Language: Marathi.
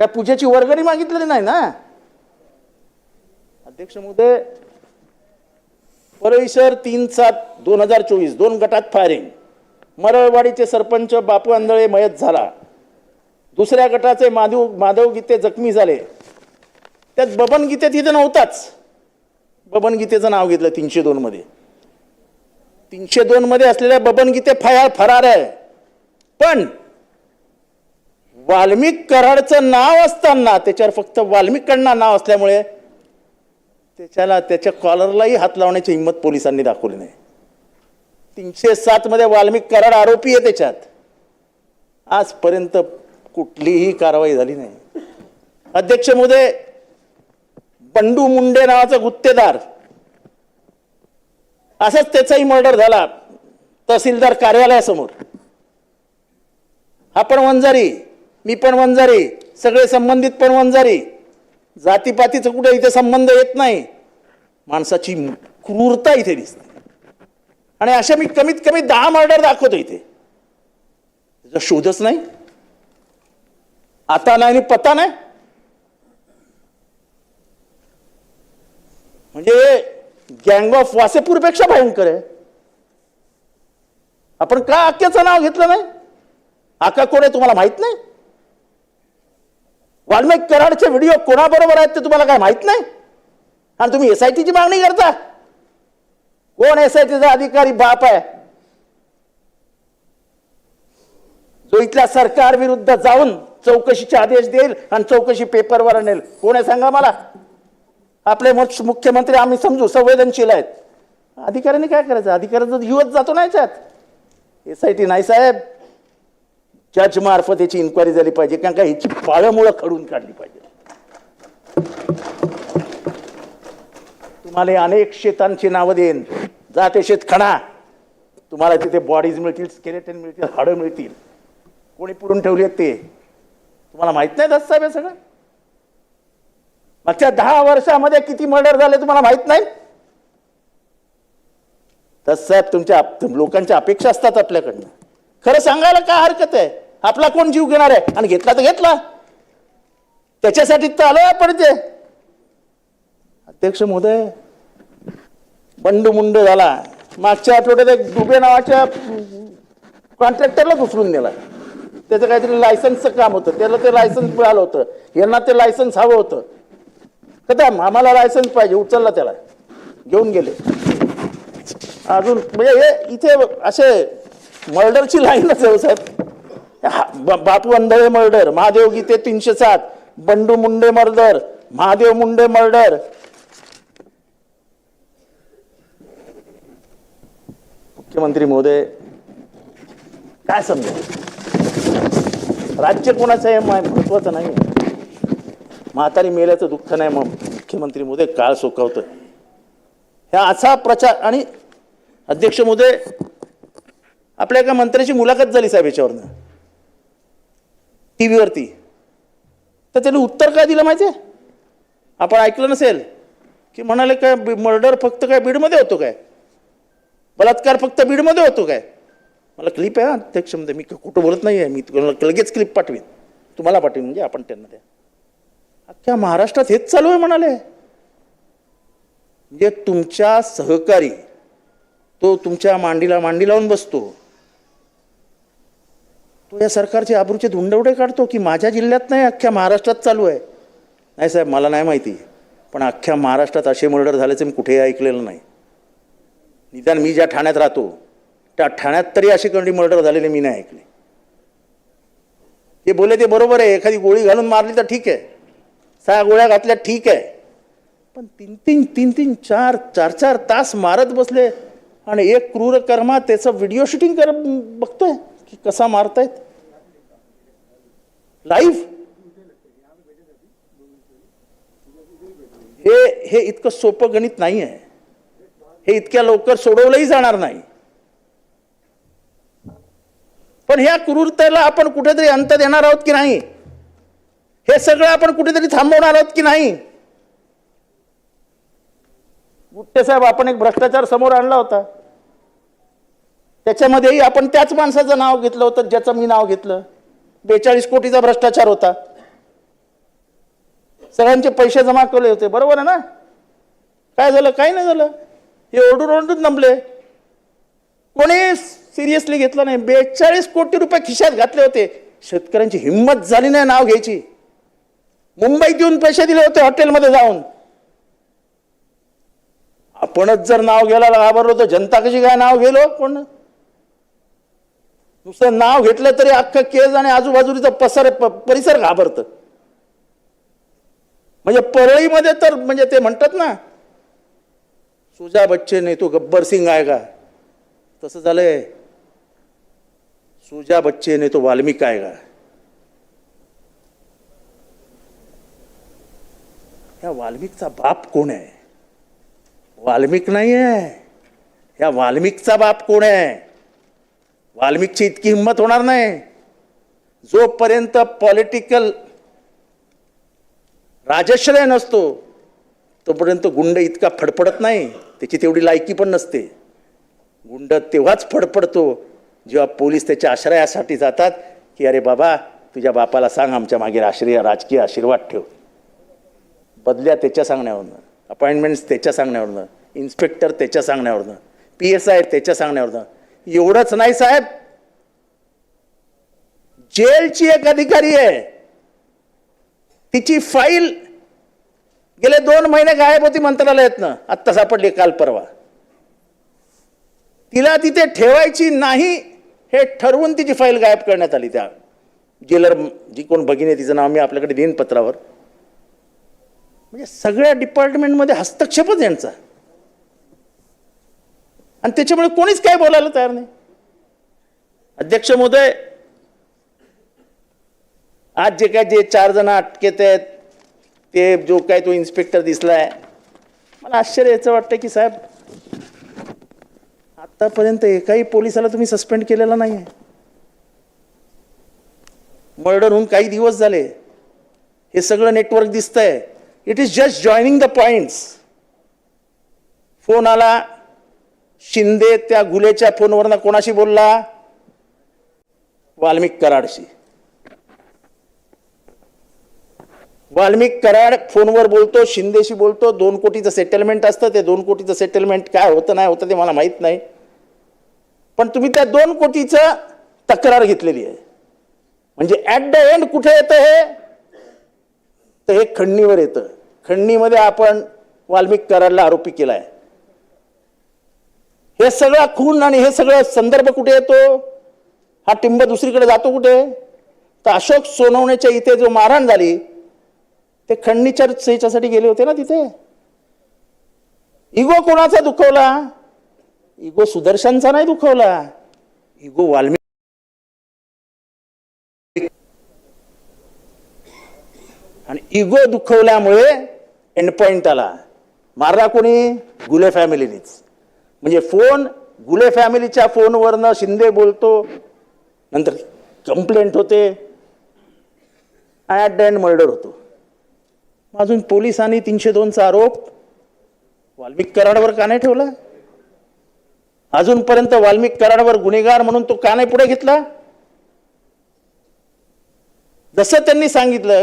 काय पूजेची वर्गणी मागितलेली नाही ना? अध्यक्ष महोदय परळी तीन सात दोन हजार चोवीस दोन गटात फायरिंग मरळवाडीचे सरपंच बापू आंधळे मयत झाला. दुसऱ्या गटाचे माधव माधव गीते जखमी झाले. त्यात बबन गीते तिथे नव्हताच. बबन गीतेचं नाव घेतलं तीनशे दोनमध्ये तीनशे दोनमध्ये असलेल्या बबन गीते फया फरार आहे. पण वाल्मिक कराडचं नाव असताना त्याच्यावर फक्त वाल्मिकांना नाव असल्यामुळे त्याच्याला त्याच्या कॉलरलाही हात लावण्याची हिंमत पोलिसांनी दाखवली नाही. तीनशे सातमध्ये वाल्मिक कराड आरोपी आहे त्याच्यात. आजपर्यंत कुठलीही कारवाई झाली नाही. अध्यक्ष मुदे बंडू मुंडे नावाचा गुत्तेदार. असाच त्याचाही मर्डर झाला तहसीलदार कार्यालयासमोर. हा पण वंजारी. मी पण वंजारी सगळे संबंधित पण वंजारी. जातीपातीचं कुठे इथे संबंध येत नाही. माणसाची क्रूरता इथे दिसते. आणि अशा मी कमीत कमी दहा मर्डर दाखवतो इथे. त्याचा शोधच नाही. आता नाही आणि पता नाही. म्हणजे गँग ऑफ वासेपूरपेक्षा भयंकर आहे. आपण का आक्याचं नाव घेतलं नाही? आका कोण आहे तुम्हाला माहीत नाही? वाल्मिक कराडचे व्हिडिओ कोणाबरोबर आहेत ते तुम्हाला काय माहीत नाही? आणि तुम्ही एस आय टीची मागणी करता? कोण एस आय टीचा अधिकारी बाप आहे? जो इथल्या सरकार विरुद्ध जाऊन चौकशीचे आदेश देईल आणि चौकशी पेपरवर आणेल. कोण आहे सांगा मला? आपले मुख्यमंत्री आम्ही समजू संवेदनशील आहेत. अधिकाऱ्यांनी काय करायचं? अधिकाऱ्यांचा युवत जातो ना याच्यात. एस आय टी नाही साहेब. जजमार्फत याची इन्क्वायरी झाली पाहिजे. कारण का ह्याची पाळमुळं खडून काढली पाहिजे. तुम्हाला अनेक शेतांची नावं देईन. जा ते शेत खणा. तुम्हाला तिथे बॉडीज मिळतील स्केलेटन मिळतील हाडं मिळतील. कोणी पुरून ठेवली आहेत ते? तुम्हाला माहीत नाही दस साहेब हे सगळं? मागच्या दहा वर्षामध्ये किती मर्डर झाले तुम्हाला माहीत नाही? दस साहेब तुमच्या लोकांच्या अपेक्षा असतात आपल्याकडनं. खरं सांगायला काय हरकत आहे? आपला कोण जीव घेणार आहे? आणि घेतला तर घेतला. त्याच्यासाठी तर आलो आपण ते अध्यक्ष महोदय बंडू मुंड झाला. मागच्या आठवड्यात एक दुबे नावाच्या कॉन्ट्रॅक्टरला उचलून नेला. त्याचं काहीतरी लायसन्सचं काम होतं. त्याला ते लायसन्स मिळालं होतं. यांना ते लायसन्स हवं होतं. कदम आम्हाला लायसन्स पाहिजे? उचलला त्याला. घेऊन गेले. अजून म्हणजे हे इथे असे मर्डरची लाईनच आहे साहेब. हा, बापू अंधळे मर्डर महादेव गीते तीनशे सात बंडू मुंडे मर्डर महादेव मुंडे मर्डर. मुख्यमंत्री महोदय काय समजा? राज्य कोणाचं आहे महत्वाचं नाही. म्हातारी मेल्याचं दुःख नाही मग मुख्यमंत्री महोदय काळ सोकवतोय. ह्या असा प्रचार आणि अध्यक्ष महोदय आपल्या एका मंत्र्याची मुलाखत झाली साहेब याच्यावरनं. टी व्हीवरती तर त्याने उत्तर काय दिलं माहिती आहे आपण ऐकलं नसेल की म्हणाले काय मर्डर फक्त काय बीडमध्ये होतो काय? बलात्कार फक्त बीडमध्ये होतो काय? मला क्लिप आहे अध्यक्ष म्हणजे मी कुठं बोलत नाही आहे मी तुम्हाला लगेच क्लिप पाठवीन. तुम्हाला पाठवीन म्हणजे आपण त्यांना द्या. अख्ख्या महाराष्ट्रात हेच चालू आहे म्हणाले. म्हणजे तुमच्या सहकारी तो तुमच्या मांडीला मांडी लावून बसतो. तो या सरकारचे आबरूचे धुंडवडे काढतो की माझ्या जिल्ह्यात नाही अख्ख्या महाराष्ट्रात चालू आहे. नाही साहेब मला नाही माहिती. पण अख्ख्या महाराष्ट्रात असे मर्डर झाल्याचे मी कुठेही ऐकलेलं नाही. निदान मी ज्या ठाण्यात राहतो त्या ठाण्यात तरी असे कंडी मर्डर झालेले मी नाही ऐकले. ते बोले ते बरोबर आहे. एखादी गोळी घालून मारली तर ठीक आहे. सहा गोळ्या घातल्या ठीक आहे. पण तीन तीन तीन तीन चार चार चार तास मारत बसले आणि एक क्रूर कर्मा त्याचं व्हिडिओ शूटिंग कर बघतोय. की कसा मारतायत? लाईव्ह हे हे इतकं सोपं गणित नाही आहे हे इतक्या लवकर सोडवलंही जाणार नाही. पण ह्या क्रूरतेला आपण कुठेतरी अंत देणार आहोत की नाही? हे सगळं आपण कुठेतरी थांबवणार आहोत की नाही? गुट्टे साहेब आपण एक भ्रष्टाचार समोर आणला होता. त्याच्यामध्येही आपण त्याच माणसाचं नाव घेतलं होतं ज्याचं मी नाव घेतलं. बेचाळीस कोटीचा भ्रष्टाचार होता. सगळ्यांचे पैसे जमा केले होते बरोबर आहे ना? काय झालं? काही नाही झालं. हे ओरडून ओरडून नंबले कोणी सिरियसली घेतलं नाही. बेचाळीस कोटी रुपये खिशात घातले होते. शेतकऱ्यांची हिंमत झाली नाही नाव घ्यायची. मुंबईत येऊन पैसे दिले होते हॉटेलमध्ये जाऊन. आपणच जर नाव घ्यायला घाबरलो तर जनता कशी काय नाव गेलो हो? कोण? नुसतं नाव घेतलं तरी अख्खं केज आणि आजूबाजूचा पसर प- परिसर घाबरतं. म्हणजे परळीमध्ये तर म्हणजे ते म्हणतात ना सुजा बच्चे नाही तो गब्बर सिंग आहे का? तसं झालंय. सुजा बच्चे नाही तो वाल्मिक आहे का? या वाल्मिकचा बाप कोण आहे? वाल्मिक नाही आहे या वाल्मिकचा बाप कोण आहे? वाल्मिकची इतकी हिंमत होणार नाही. जोपर्यंत पॉलिटिकल राजश्रय नसतो तोपर्यंत गुंड इतका फडफडत नाही त्याची तेवढी लायकी पण नसते. गुंड तेव्हाच फडफडतो जेव्हा पोलीस त्याच्या आश्रयासाठी जातात की अरे बाबा तुझ्या बापाला सांग आमच्या मागे आश्रय राजकीय आशीर्वाद ठेव. बदल्या त्याच्या सांगण्यावरनं अपॉइंटमेंट्स त्याच्या सांगण्यावरनं इन्स्पेक्टर त्याच्या सांगण्यावरनं पी एस आय त्याच्या सांगण्यावरनं एवढंच नाही साहेब. जेलची एक अधिकारी आहे. तिची फाईल गेले दोन महिने गायब होती मंत्रालयातनं. आत्ता सापडली काल परवा. तिला तिथे ठेवायची नाही हे ठरवून तिची फाईल गायब करण्यात आली त्या जेलर जी कोण भगिनी आहे, तिचं नाव मी आपल्याकडे देईन पत्रावर. म्हणजे सगळ्या डिपार्टमेंटमध्ये हस्तक्षेपच यांचा. आणि त्याच्यामुळे कोणीच काय बोलायला तयार नाही. अध्यक्ष महोदय आज जे काय जे चार जण अटकेत आहेत ते जो काय तो इन्स्पेक्टर दिसलाय मला आश्चर्य याचं वाटतं की साहेब आतापर्यंत एकाही पोलिसाला तुम्ही सस्पेंड केलेला नाही आहे मर्डर होऊन काही दिवस झाले. हे सगळं नेटवर्क दिसतंय. It is just joining the points phone आला शिंदे त्या गुलेच्या फोनवरनं कोणाशी बोलला? वाल्मिक कराडशी. वाल्मिक कराड फोनवर बोलतो शिंदेशी बोलतो दोन कोटीचं सेटलमेंट असतं ते दोन कोटीचं सेटलमेंट काय होतं नाही होतं ते मला माहीत नाही. पण तुम्ही त्या दोन कोटीचं तक्रार घेतलेली आहे. म्हणजे ॲट द एंड कुठे येतं हे? तर हे खंडणीवर येतं. खंडणीमध्ये आपण वाल्मिक कराडला आरोपी केला आहे हे सगळं खून आणि हे सगळं संदर्भ कुठे येतो? हा टिंब दुसरीकडे जातो कुठे? तर अशोक सोनवण्याच्या इथे जो मारहाण झाली ते खंडणीच्या याच्यासाठी गेले होते ना तिथे? इगो कोणाचा दुखवला? इगो सुदर्शनचा नाही दुखवला. इगो वाल्मिक. आणि इगो दुखवल्यामुळे एंड पॉइंट आला. मारला कोणी? गुले फॅमिलीनीच. म्हणजे फोन गुले फॅमिलीच्या फोनवरनं शिंदे बोलतो नंतर कंप्लेंट होते ॲट द एंड मर्डर होतो. अजून पोलिसांनी तीनशे दोनचा आरोप वाल्मिक कराडवर का नाही ठेवला? अजूनपर्यंत वाल्मिक कराडवर गुन्हेगार म्हणून तो का नाही पुढे घेतला? जसं त्यांनी सांगितलं